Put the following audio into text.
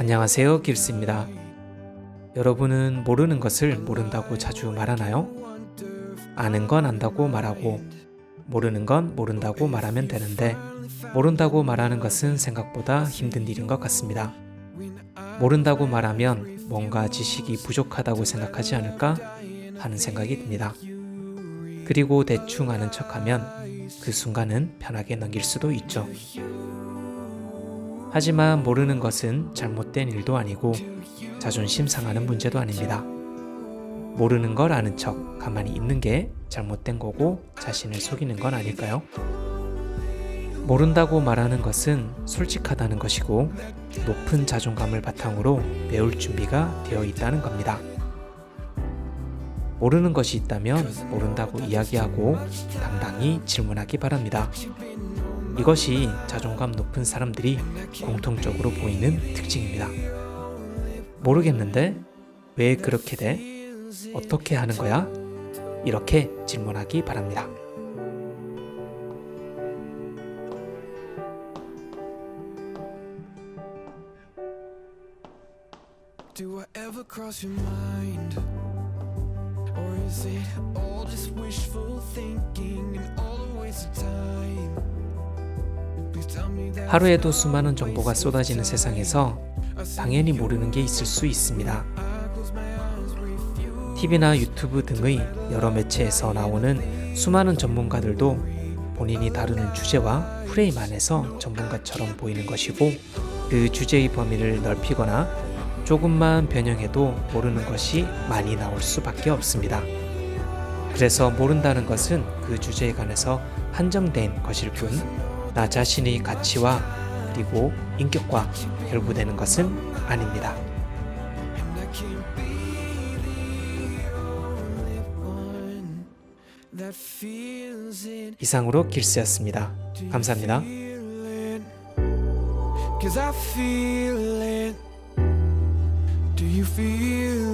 안녕하세요, 길스입니다. 여러분은 모르는 것을 모른다고 자주 말하나요? 아는 건 안다고 말하고, 모르는 건 모른다고 말하면 되는데, 모른다고 말하는 것은 생각보다 힘든 일인 것 같습니다. 모른다고 말하면 뭔가 지식이 부족하다고 생각하지 않을까 하는 생각이 듭니다. 그리고 대충 아는 척하면 그 순간은 편하게 넘길 수도 있죠. 하지만 모르는 것은 잘못된 일도 아니고 자존심 상하는 문제도 아닙니다. 모르는 걸 아는 척 가만히 있는 게 잘못된 거고 자신을 속이는 건 아닐까요? 모른다고 말하는 것은 솔직하다는 것이고 높은 자존감을 바탕으로 배울 준비가 되어 있다는 겁니다. 모르는 것이 있다면 모른다고 이야기하고 당당히 질문하기 바랍니다. 이것이 자존감 높은 사람들이 공통적으로 보이는 특징입니다. 모르겠는데 왜 그렇게 돼? 어떻게 하는 거야? 이렇게 질문하기 바랍니다. Is it all just wishful thinking and all a waste of time? 하루에도 수많은 정보가 쏟아지는 세상에서 당연히 모르는 게 있을 수 있습니다. TV나 유튜브 등의 여러 매체에서 나오는 수많은 전문가들도 본인이 다루는 주제와 프레임 안에서 전문가처럼 보이는 것이고 그 주제의 범위를 넓히거나 조금만 변형해도 모르는 것이 많이 나올 수밖에 없습니다. 그래서 모른다는 것은 그 주제에 관해서 한정된 것일 뿐, 나 자신의 가치와 그리고 인격과 결부되는 것은 아닙니다. 이상으로 길스였습니다. 감사합니다. Cause I feel it. Do you feel?